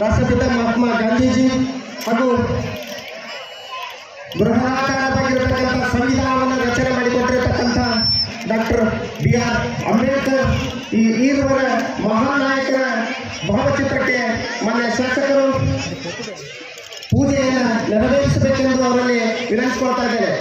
ರಾಷ್ಟ್ರಪಿತ ಮಹಾತ್ಮ ಗಾಂಧೀಜಿ ಹಾಗೂ ಬೃಹದಾಕಾರವಾಗಿರತಕ್ಕಂಥ ಸಂವಿಧಾನವನ್ನು ರಚನೆ ಮಾಡಿಕೊಟ್ಟಿರತಕ್ಕಂಥ ಡಾಕ್ಟರ್ ಬಿ ಆರ್ ಅಂಬೇಡ್ಕರ್ ಈ ಈರುವರ ಮಹಾನ್ ನಾಯಕರ ಭಾವಚಿತ್ರಕ್ಕೆ ಮಾನ್ಯ ಶಾಸಕರು ಪೂಜೆಯನ್ನು ನೆರವೇರಿಸಬೇಕೆಂದು ಅವರಲ್ಲಿ ವಿನಂತಿಸ್ಕೊಳ್ತಾ ಇದ್ದೇನೆ.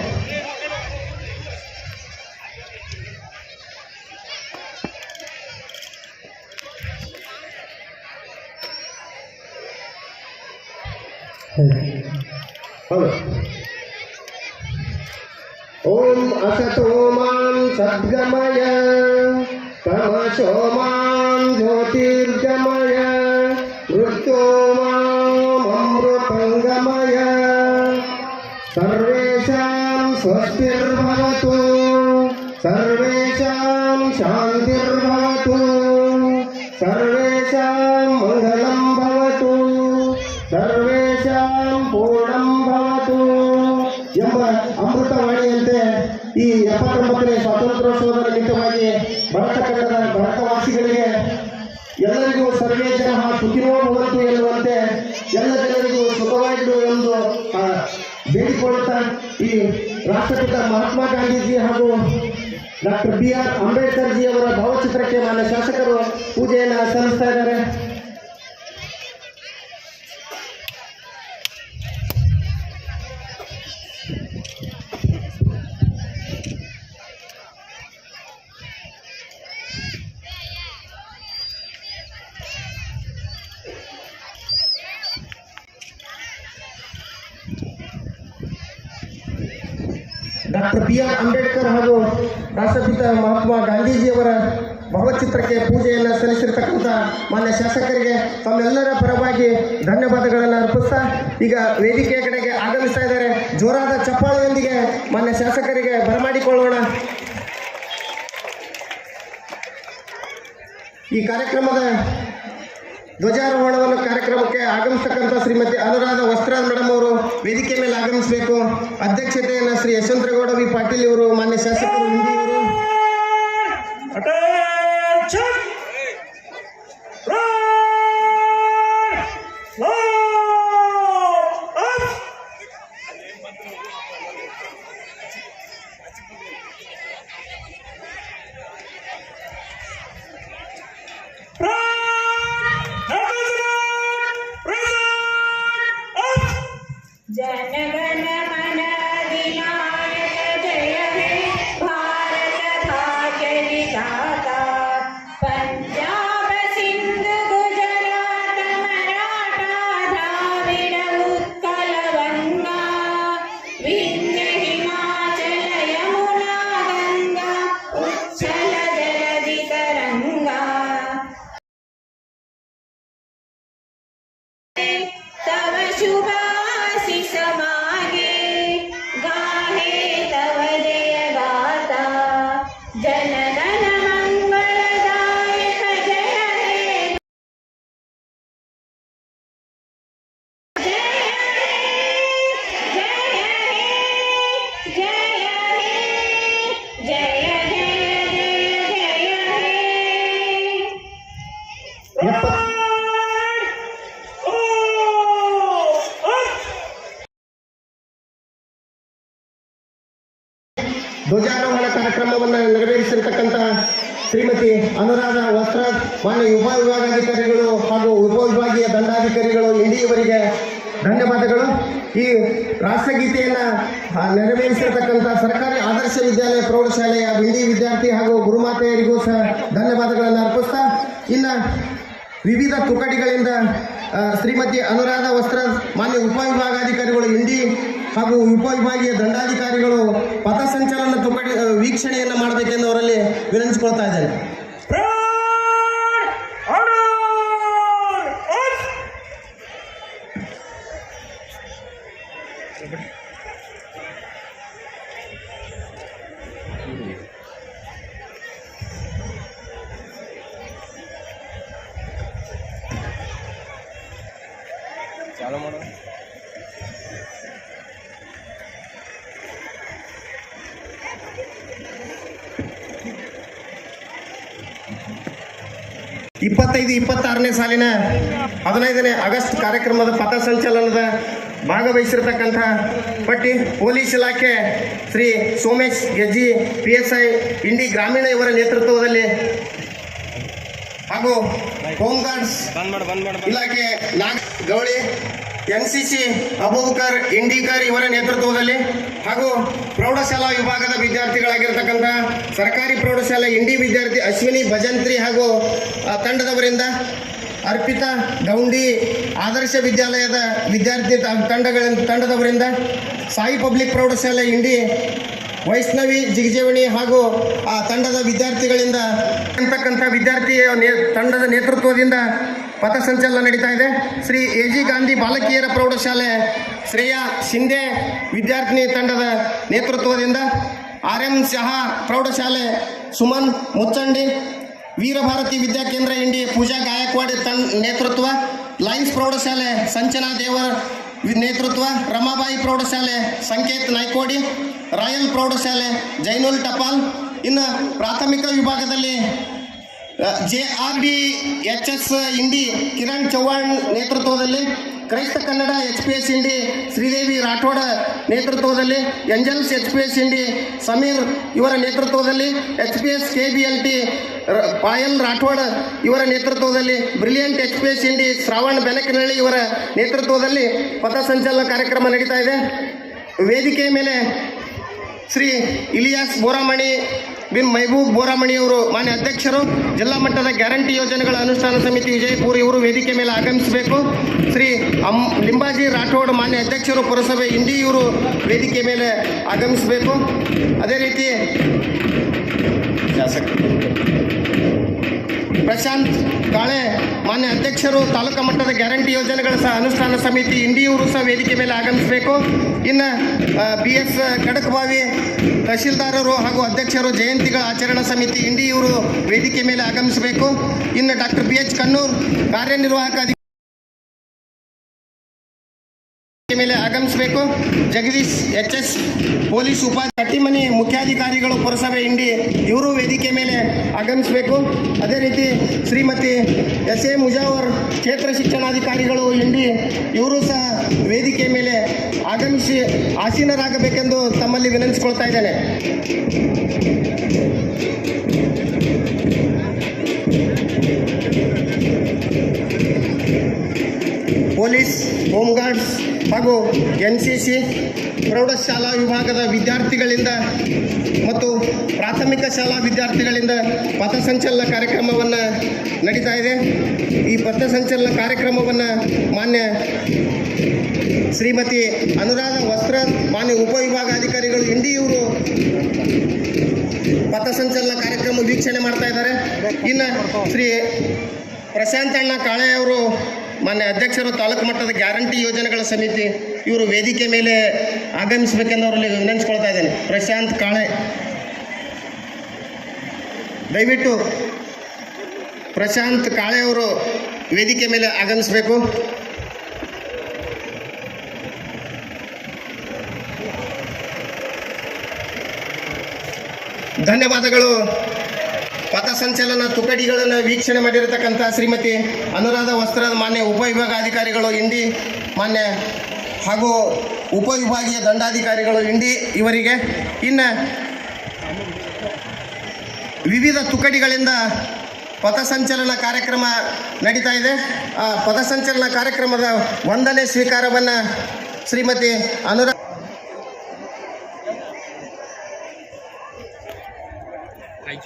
ಹೌದು ಓಂ ಅಸತೋ ಮಾಂ ಸದ್ಗಮಯ ತಮಸೋ ಮಾಂ ಜ್ಯೋತಿರ್ಗಮಯ ಮೃತ್ಯೋ ಮಾಂ ಅಮೃತಂಗಮಯ ಸರ್ವೇಷಾಂ ಸ್ವಸ್ತಿರ್ಭವತು ಸರ್ವೇಷಾಂ ಶಾಂತಿರ್ಭವತು ನಿಮಿತ್ತವಾಗಿ ಭರತ ಖಂಡದ ಭರತವಾಸಿಗಳಿಗೆ ಎಲ್ಲರಿಗೂ ಸರ್ವೇ ಜನ ಸುಖಿನೋ ಭವಂತು ಎನ್ನುವಂತೆ ಎಲ್ಲ ಜನರಿಗೂ ಸುಖವಾಗಿರು ಎಂದು ಬೇಡಿಕೊಳ್ಳುತ್ತಾ ಈ ರಾಷ್ಟ್ರಪಿತ ಮಹಾತ್ಮ ಗಾಂಧೀಜಿ ಹಾಗೂ doctor B R Ambedkar ji ಅವರ ಭಾವಚಿತ್ರಕ್ಕೆ ಮಾನ್ಯ ಶಾಸಕರು ಪೂಜೆಯನ್ನು ಸಲ್ಲಿಸ್ತಾ ಇದ್ದಾರೆ. ಡಾಕ್ಟರ್ ಬಿ ಆರ್ ಅಂಬೇಡ್ಕರ್ ಹಾಗೂ ರಾಷ್ಟ್ರಪಿತ ಮಹಾತ್ಮ ಗಾಂಧೀಜಿಯವರ ಭಾವಚಿತ್ರಕ್ಕೆ ಪೂಜೆಯನ್ನು ಸಲ್ಲಿಸಿರ್ತಕ್ಕಂಥ ಮಾನ್ಯ ಶಾಸಕರಿಗೆ ತಮ್ಮೆಲ್ಲರ ಪರವಾಗಿ ಧನ್ಯವಾದಗಳನ್ನು ಅರ್ಪಿಸ್ತಾ ಈಗ ವೇದಿಕೆಯ ಕಡೆಗೆ ಆಗಮಿಸ್ತಾ ಇದ್ದಾರೆ. ಜೋರಾದ ಚಪ್ಪಾಳೆಯೊಂದಿಗೆ ಮಾನ್ಯ ಶಾಸಕರಿಗೆ ಬರಮಾಡಿಕೊಳ್ಳೋಣ ಈ ಕಾರ್ಯಕ್ರಮದ ಧ್ವಜಾರೋಹಣವನ್ನು ಕಾರ್ಯಕ್ರಮಕ್ಕೆ ಆಗಮಿಸತಕ್ಕಂಥ ಶ್ರೀಮತಿ ಅನುರಾಧ ವಸ್ತ್ರ ಮೇಡಮ್ ಅವರು ವೇದಿಕೆ ಮೇಲೆ ಆಗಮಿಸಬೇಕು. ಅಧ್ಯಕ್ಷತೆಯನ್ನು ಶ್ರೀ ಯಶವಂತರಗೌಡ ವಿ ಪಾಟೀಲ್ ಇವರು, ಮಾನ್ಯ ಶಾಸಕರು ಹಿಂದಿ ಕಾರ್ಯಕ್ರಮವನ್ನು ನೆರವೇರಿಸಿರ್ತಕ್ಕಂತಹ ಶ್ರೀಮತಿ ಅನುರಾಧ ವಸ್ತ್ರ ಮಾನ್ಯ ಉಪ ವಿಭಾಗಾಧಿಕಾರಿಗಳು ಹಾಗೂ ಉಪವಿಭಾಗೀಯ ದಂಡಾಧಿಕಾರಿಗಳು ಇಂಡಿಯವರಿಗೆ ಧನ್ಯವಾದಗಳು. ಈ ರಾಷ್ಟ್ರಗೀತೆಯನ್ನು ನೆರವೇರಿಸಿರ್ತಕ್ಕಂಥ ಸರ್ಕಾರಿ ಆದರ್ಶ ವಿದ್ಯಾಲಯ, ಪ್ರೌಢಶಾಲೆಯ ಹಿಂದಿ ವಿದ್ಯಾರ್ಥಿ ಹಾಗೂ ಗುರುಮಾತೆಯರಿಗೂ ಸಹ ಧನ್ಯವಾದಗಳನ್ನು ಅರ್ಪಿಸ್ತಾ, ಇನ್ನು ವಿವಿಧ ತುಕಡಿಗಳಿಂದ ಶ್ರೀಮತಿ ಅನುರಾಧ ವಸ್ತ್ರ ಮಾನ್ಯ ಉಪವಿಭಾಗಾಧಿಕಾರಿಗಳು ಹಿಂದಿ ಹಾಗೂ ಉಪವಿಭಾಗೀಯ ದಂಡಾಧಿಕಾರಿಗಳು ಪಥಸಂಚಲನ ತುಕ ವೀಕ್ಷಣೆಯನ್ನು ಮಾಡಬೇಕೆಂದು ಅವರಲ್ಲಿ ವಿನಂತಿಸಿಕೊಳ್ತಾ ಇದ್ದೇನೆ. ಇಪ್ಪತ್ತೈದು ಇಪ್ಪತ್ತಾರನೇ ಸಾಲಿನ ಹದಿನೈದನೇ ಆಗಸ್ಟ್ ಕಾರ್ಯಕ್ರಮದ ಪಥಸಂಚಲನದ ಭಾಗವಹಿಸಿರ್ತಕ್ಕಂಥ ಪಟ್ಟಿ ಪೊಲೀಸ್ ಇಲಾಖೆ Shri Somesh Gejji P S I Indi ಗ್ರಾಮೀಣ ಇವರ ನೇತೃತ್ವದಲ್ಲಿ ಹಾಗೂ ಹೋಮ್ ಗಾರ್ಡ್ಸ್ ಇಲಾಖೆ Nag Gauli N C C, Abubakar Indikar ಇವರ ನೇತೃತ್ವದಲ್ಲಿ ಹಾಗೂ ಪ್ರೌಢಶಾಲಾ ವಿಭಾಗದ ವಿದ್ಯಾರ್ಥಿಗಳಾಗಿರ್ತಕ್ಕಂಥ ಸರ್ಕಾರಿ ಪ್ರೌಢಶಾಲೆ ಇಂಡಿ ವಿದ್ಯಾರ್ಥಿ ಅಶ್ವಿನಿ ಭಜಂತ್ರಿ ಹಾಗೂ ತಂಡದವರಿಂದ ಅರ್ಪಿತಾ ಗೌಂಡಿ ಆದರ್ಶ ವಿದ್ಯಾಲಯದ ವಿದ್ಯಾರ್ಥಿ ತಂಡಗಳ, ತಂಡದವರಿಂದ ಸಾಯಿ ಪಬ್ಲಿಕ್ ಪ್ರೌಢಶಾಲೆ ಇಂಡಿ ವೈಷ್ಣವಿ ಜಿಗಜೇವಣಿ ಹಾಗೂ, ಆ, ತಂಡದ ವಿದ್ಯಾರ್ಥಿಗಳಿಂದ ಅಂತಕ್ಕಂಥ ವಿದ್ಯಾರ್ಥಿ ತಂಡದ ನೇತೃತ್ವದಿಂದ ಪಥಸಂಚಲನ ನಡೀತಾ ಇದೆ. ಶ್ರೀ ಎ ಜಿ ಗಾಂಧಿ ಬಾಲಕಿಯರ ಪ್ರೌಢಶಾಲೆ ಶ್ರೇಯಾ ಶಿಂದೆ ವಿದ್ಯಾರ್ಥಿನಿ ತಂಡದ ನೇತೃತ್ವದಿಂದ ಆರ್ ಎಂ ಶಹಾ ಪ್ರೌಢಶಾಲೆ ಸುಮನ್ ಮುಚ್ಚಂಡಿ, ವೀರಭಾರತಿ ವಿದ್ಯಾಕೇಂದ್ರ ಇಂಡಿ ಪೂಜಾ ಗಾಯಕ್ವಾಡ್ ತನ್ ನೇತೃತ್ವ ಲೈನ್ಸ್ ಪ್ರೌಢಶಾಲೆ ಸಂಚನಾ ದೇವರ ನೇತೃತ್ವ, ರಮಾಬಾಯಿ ಪ್ರೌಢಶಾಲೆ ಸಂಕೇತ್ ನಾಯ್ಕೋಡಿ, ರಾಯಲ್ ಪ್ರೌಢಶಾಲೆ ಜೈನುಲ್ ಟಪಾಲ್. ಇನ್ನು ಪ್ರಾಥಮಿಕ ವಿಭಾಗದಲ್ಲಿ J R D H S Indi Kiran Chauhan ನೇತೃತ್ವದಲ್ಲಿ ಕ್ರೈಸ್ತ Kannada H P S Indi Sridevi Rathod ನೇತೃತ್ವದಲ್ಲಿ angels H P S Indi Sameer ಇವರ ನೇತೃತ್ವದಲ್ಲಿ H P S K B L T Payal Rathod ಇವರ ನೇತೃತ್ವದಲ್ಲಿ brilliant H P S Indi Shravan Benakanahalli ಇವರ ನೇತೃತ್ವದಲ್ಲಿ ಪಥಸಂಚಲನ ಕಾರ್ಯಕ್ರಮ ನಡೀತಾ ಇದೆ. ವೇದಿಕೆಯ ಮೇಲೆ ಶ್ರೀ ಇಲಿಯಾಸ್ ಬೋರಾಮಣಿ ಬಿನ್ ಮೈಬೂಬ್ ಬೋರಾಮಣಿ ಅವರು ಮಾನ್ಯ ಅಧ್ಯಕ್ಷರು, ಜಿಲ್ಲಾ ಮಟ್ಟದ ಗ್ಯಾರಂಟಿ ಯೋಜನೆಗಳ ಅನುಷ್ಠಾನ ಸಮಿತಿ ವಿಜಯಪುರ ಇವರು ವೇದಿಕೆ ಮೇಲೆ ಆಗಮಿಸಬೇಕು. ಶ್ರೀ ಅಂ ಲಿಂಬಾಜಿ ರಾಠೋಡ್, ಮಾನ್ಯ ಅಧ್ಯಕ್ಷರು, ಪುರಸಭೆ ಇಂಡಿ ಇವರು ವೇದಿಕೆ ಮೇಲೆ ಆಗಮಿಸಬೇಕು. ಅದೇ ರೀತಿ ಶಾಸಕ. ಪ್ರಶಾಂತ್ ಕಾಳೆ, ಮಾನ್ಯ ಅಧ್ಯಕ್ಷರು, ತಾಲೂಕು ಮಟ್ಟದ ಗ್ಯಾರಂಟಿ ಯೋಜನೆಗಳ ಸಹ ಅನುಷ್ಠಾನ ಸಮಿತಿ ಇಂಡಿಯೂರು ಸಹ ವೇದಿಕೆ ಮೇಲೆ ಆಗಮಿಸಬೇಕು. ಇನ್ನು ಬಿ ಎಸ್ ಖಡಕ್ಬಾವಿ ತಹಶೀಲ್ದಾರರು ಹಾಗೂ ಅಧ್ಯಕ್ಷರು ಜಯಂತಿಗಳ ಆಚರಣಾ ಸಮಿತಿ ಇಂಡಿಯೂರು ವೇದಿಕೆ ಮೇಲೆ ಆಗಮಿಸಬೇಕು. ಇನ್ನು ಡಾಕ್ಟರ್ ಬಿ ಎಚ್ ಕನ್ನೂರ್ ಕಾರ್ಯನಿರ್ವಾಹಕ ಮೇಲೆ ಆಗಮಿಸಬೇಕು. ಜಗದೀಶ್ ಎಚ್ ಎಸ್ ಪೊಲೀಸ್ ಉಪ ಕಟ್ಟಿಮನಿ ಮುಖ್ಯಾಧಿಕಾರಿಗಳು ಪುರಸಭೆ ಇಂಡಿ ಇವರು ವೇದಿಕೆ ಮೇಲೆ ಆಗಮಿಸಬೇಕು. ಅದೇ ರೀತಿ ಶ್ರೀಮತಿ ಎಸ್ ಎ ಮುಜಾವರ್ ಕ್ಷೇತ್ರ ಶಿಕ್ಷಣಾಧಿಕಾರಿಗಳು ಇಂಡಿ ಇವರು ಸಹ ವೇದಿಕೆ ಮೇಲೆ ಆಗಮಿಸಿ ಆಸೀನರಾಗಬೇಕೆಂದು ತಮ್ಮಲ್ಲಿ ವಿನಂತಿಸ್ಕೊಳ್ತಾ ಇದ್ದೇನೆ. ಪೊಲೀಸ್ ಹೋಮ್ ಗಾರ್ಡ್ಸ್ ಹಾಗೂ ಎನ್ ಸಿ ಸಿ ಪ್ರೌಢಶಾಲಾ ವಿಭಾಗದ ವಿದ್ಯಾರ್ಥಿಗಳಿಂದ ಮತ್ತು ಪ್ರಾಥಮಿಕ ಶಾಲಾ ವಿದ್ಯಾರ್ಥಿಗಳಿಂದ ಪಥಸಂಚಲನ ಕಾರ್ಯಕ್ರಮವನ್ನು ನಡೀತಾ ಇದೆ. ಈ ಪಥಸಂಚಲನ ಕಾರ್ಯಕ್ರಮವನ್ನು ಮಾನ್ಯ ಶ್ರೀಮತಿ ಅನುರಾಧ ವಸ್ತ್ರ ಮಾನ್ಯ ಉಪವಿಭಾಗಾಧಿಕಾರಿಗಳು ಇಂಡಿಯವರು ಪಥಸಂಚಲನ ಕಾರ್ಯಕ್ರಮ ವೀಕ್ಷಣೆ ಮಾಡ್ತಾ ಇದ್ದಾರೆ. ಇನ್ನು ಶ್ರೀ ಪ್ರಶಾಂತಣ್ಣ ಕಾಳೆ ಅವರು ಮಾನ್ಯ ಅಧ್ಯಕ್ಷರು, ತಾಲೂಕು ಮಟ್ಟದ ಗ್ಯಾರಂಟಿ ಯೋಜನೆಗಳ ಸಮಿತಿ, ಇವರು ವೇದಿಕೆ ಮೇಲೆ ಆಗಮಿಸಬೇಕೆಂದು ಅವರಲ್ಲಿ ವಿನಂತಿಸ್ಕೊಳ್ತಾ ಇದ್ದೇನೆ. ಪ್ರಶಾಂತ್ ಕಾಳೆ ದಯವಿಟ್ಟು ಪ್ರಶಾಂತ್ ಕಾಳೆ ಅವರು ವೇದಿಕೆ ಮೇಲೆ ಆಗಮಿಸಬೇಕು. ಧನ್ಯವಾದಗಳು. ಪಥ ಸಂಚಲನ ತುಕಡಿಗಳನ್ನು ವೀಕ್ಷಣೆ ಮಾಡಿರತಕ್ಕಂಥ ಶ್ರೀಮತಿ ಅನುರಾಧ ವಸ್ತ್ರದ ಮಾನ್ಯ ಉಪವಿಭಾಗಾಧಿಕಾರಿಗಳು ಇಂಡಿ, ಮಾನ್ಯ ಹಾಗೂ ಉಪವಿಭಾಗೀಯ ದಂಡಾಧಿಕಾರಿಗಳು ಇಂಡಿ ಇವರಿಗೆ. ಇನ್ನು ವಿವಿಧ ತುಕಡಿಗಳಿಂದ ಪಥಸಂಚಲನ ಕಾರ್ಯಕ್ರಮ ನಡೀತಾ ಇದೆ. ಆ ಪಥಸಂಚಲನ ಕಾರ್ಯಕ್ರಮದ ಒಂದನೇ ಸ್ವೀಕಾರವನ್ನು Shrimati ಅನುರಾ IG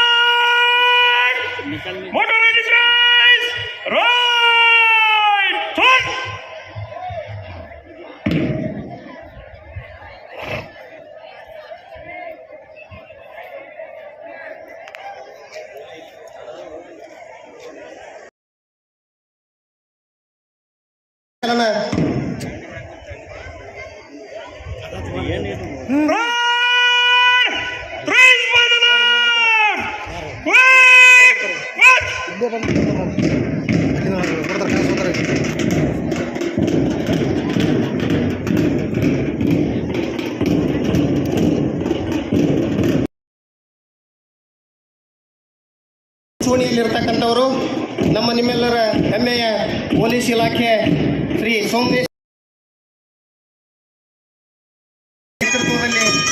Moderate his race. Right foot. Right. ನಿಮ್ಮೆಲ್ಲರ ಹೆಮ್ಮೆಯ ಪೊಲೀಸ್ ಇಲಾಖೆ ಶ್ರೀ ಸೋಮೇಶ್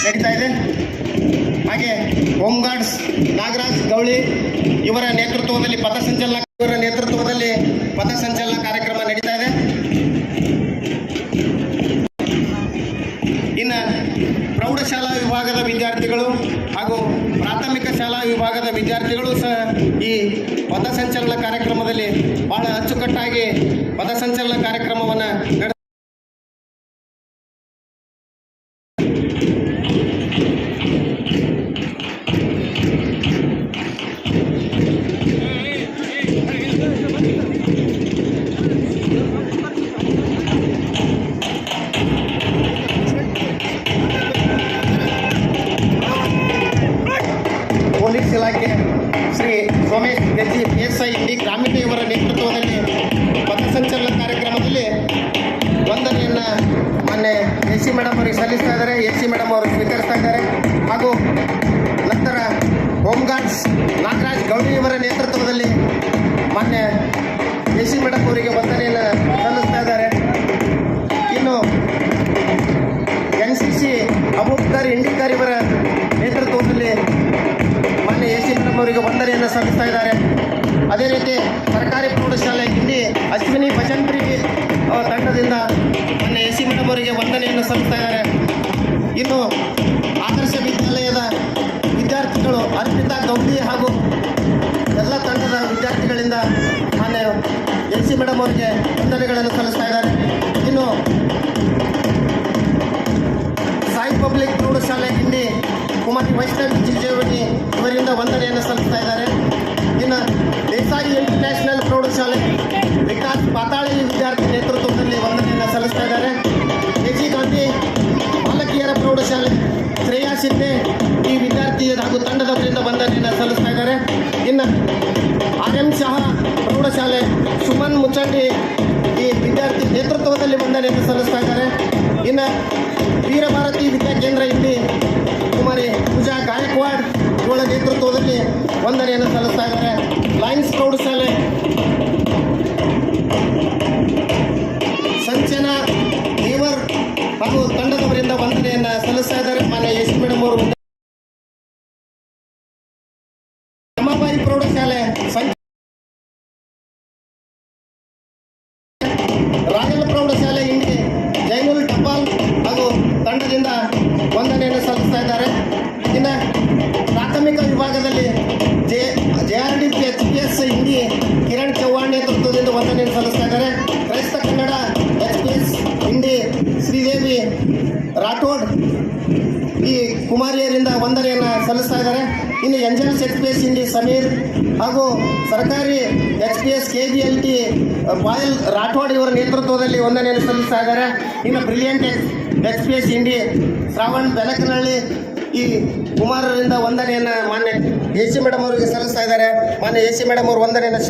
ನಡೀತಾ ಇದೆ. ಹಾಗೆ ಹೋಮ್ ಗಾರ್ಡ್ಸ್ ನಾಗರಾಜ್ ಗೌಳಿ ಇವರ ನೇತೃತ್ವದಲ್ಲಿ ಪಥಸಂಚಲನ ಇವರ ನೇತೃತ್ವದಲ್ಲಿ ಪಥಸಂಚಲನ ಕಾರ್ಯಕ್ರಮ ನಡೀತಾ ಇದೆ. ಇನ್ನು ಪ್ರೌಢಶಾಲಾ ವಿಭಾಗದ ವಿದ್ಯಾರ್ಥಿಗಳು ವಿಭಾಗದ ವಿದ್ಯಾರ್ಥಿಗಳು ಸಹ ಈ ಪಥಸಂಚಲನ ಕಾರ್ಯಕ್ರಮದಲ್ಲಿ ಬಹಳ ಅಚ್ಚುಕಟ್ಟಾಗಿ ಪಥಸಂಚಲನ ಕಾರ್ಯಕ್ರಮವನ್ನು ಇಲಾಖೆ Shri Somesh Gajji P S I D ಗ್ರಾಮೀಣ ಇವರ ನೇತೃತ್ವದಲ್ಲಿ ಪಥಸಂಚಲನ ಕಾರ್ಯಕ್ರಮದಲ್ಲಿ ವಂದನೆಯನ್ನು ಮೊನ್ನೆ ಎ ಸಿ ಮೇಡಮ್ ಅವರಿಗೆ ಸಲ್ಲಿಸ್ತಾ ಇದ್ದಾರೆ. ಎ ಸಿ ಮೇಡಮ್ ಅವರು ಸ್ವೀಕರಿಸ್ತಾ ಇದ್ದಾರೆ. ಹಾಗೂ ನಂತರ ಹೋಮ್ ಗಾರ್ಡ್ಸ್ ನಾಗರಾಜ್ ಗೌಡಿ ಇವರ ನೇತೃತ್ವದಲ್ಲಿ ಮೊನ್ನೆ ಎ ಸಿ ಮೇಡಮ್ ಅವರಿಗೆ ವಂದನೆಯನ್ನು ಸಲ್ಲಿಸ್ತಾ ಇದ್ದಾರೆ. ಇನ್ನು ಎನ್ ಸಿ ಸಿ ಅಬೂಬ್ದಾರ್ ಇಂಡಿಕಾರ್ ಇವರ ಅವರಿಗೆ ವಂದನೆಯನ್ನು ಸಲ್ಲಿಸ್ತಾ ಇದ್ದಾರೆ. ಅದೇ ರೀತಿ ಸರ್ಕಾರಿ ಪ್ರೌಢಶಾಲೆ ಇಲ್ಲಿ ಅಶ್ವಿನಿ ಭಜಂತ್ರಿ ತಂಡದಿಂದ ಮಾನ್ಯ ಎ ಸಿ ಮೇಡಮ್ ಅವರಿಗೆ ವಂದನೆಯನ್ನು ಸಲ್ಲಿಸ್ತಾ ಇದ್ದಾರೆ. ಇನ್ನು ಆದರ್ಶ ವಿದ್ಯಾಲಯದ ವಿದ್ಯಾರ್ಥಿಗಳು ಅರ್ಪಿತಾ ಗೌಡಿ ಹಾಗೂ ಎಲ್ಲ ತಂಡದ ವಿದ್ಯಾರ್ಥಿಗಳಿಂದ ಮಾನ್ಯ ಎಲ್ ಸಿ ಮೇಡಮ್ ಅವರಿಗೆ ವಂದನೆಗಳನ್ನು ಸಲ್ಲಿಸ್ತಾ ಇದ್ದಾರೆ. ಇನ್ನು ಸಾಯಿ ಪಬ್ಲಿಕ್ ಪ್ರೌಢಶಾಲೆ ಇಲ್ಲಿ ಕುಮಾರಿ ವೈಷ್ಣವಿ ಜಿಜೇವಣಿ ಇವರಿಂದ ವಂದನೆಯನ್ನು ಸಲ್ಲಿಸ್ತಾ ಇದ್ದಾರೆ. ಇನ್ನು ದೇಸಾಯಿ ಇಂಟರ್ನ್ಯಾಷನಲ್ ಪ್ರೌಢಶಾಲೆ ವಿಕಾಸ್ ಪಾತಾಳಿ ವಿದ್ಯಾರ್ಥಿ ನೇತೃತ್ವದಲ್ಲಿ ವಂದನೆಯನ್ನು ಸಲ್ಲಿಸ್ತಾ ಇದ್ದಾರೆ. ಎ ಜಿ ಗಾಂಧಿ ಬಾಲಕಿಯರ ಪ್ರೌಢಶಾಲೆ ಶ್ರೇಯಾ ಶಿಂದೆ ಈ ವಿದ್ಯಾರ್ಥಿ ಹಾಗೂ ತಂಡದವರಿಂದ ವಂದನೆಯನ್ನು ಸಲ್ಲಿಸ್ತಾ ಇದ್ದಾರೆ. ಇನ್ನು ಆರ್ ಎಂ ಶಾಹ ಪ್ರೌಢಶಾಲೆ ಸುಮನ್ ಮುಚಂಡಿ ಈ ವಿದ್ಯಾರ್ಥಿ ನೇತೃತ್ವದಲ್ಲಿ ವಂದನೆಯನ್ನು ಸಲ್ಲಿಸ್ತಾ ಇದ್ದಾರೆ. ಇನ್ನು ವೀರಭಾರತಿ ವಿದ್ಯಾಕೇಂದ್ರ ಇಲ್ಲಿ ಕುಮಾರಿ ಪೂಜಾ ಗಾಯಕ್ವಾಡ್ ಇವಳ ನೇತೃತ್ವದಲ್ಲಿ ವಂದನೆಯನ್ನು ಸಲ್ಲಿಸ್ತಾ ಇದ್ದಾರೆ. ಲಯನ್ಸ್ ಪ್ರೌಢಶಾಲೆ ಸಂಚನ ದೇವರ್ ಹಾಗೂ ತಂಡದವರಿಂದ ವಂದನೆಯನ್ನು ಸಲ್ಲಿಸ್ತಾ ಎಸ್ ಹಿಂದಿ ಶ್ರೀದೇವಿ ರಾಠೋಡ್ ಈ ಕುಮಾರಿಯರಿಂದ ವಂದನೆಯನ್ನು ಸಲ್ಲಿಸ್ತಾ ಇದ್ದಾರೆ. ಇನ್ನು angels H P S Indi Sameer ಹಾಗೂ ಸರ್ಕಾರಿ H P S K B L T Payal Rathod ಇವರ ನೇತೃತ್ವದಲ್ಲಿ ವಂದನೆಯನ್ನು ಸಲ್ಲಿಸ್ತಾ ಇದ್ದಾರೆ. ಇನ್ನು brilliant H P S Indi Shravan Belakanahalli ಈ ಕುಮಾರರಿಂದ ವಂದನೆಯನ್ನು ಮಾನ್ಯ ಎ ಸಿ ಮೇಡಮ್ ಅವರಿಗೆ ಸಲ್ಲಿಸ್ತಾ ಇದ್ದಾರೆ. ಮಾನ್ಯ ಎ ಸಿ ಮೇಡಮ್ ಅವರು ವಂದನೆಯನ್ನು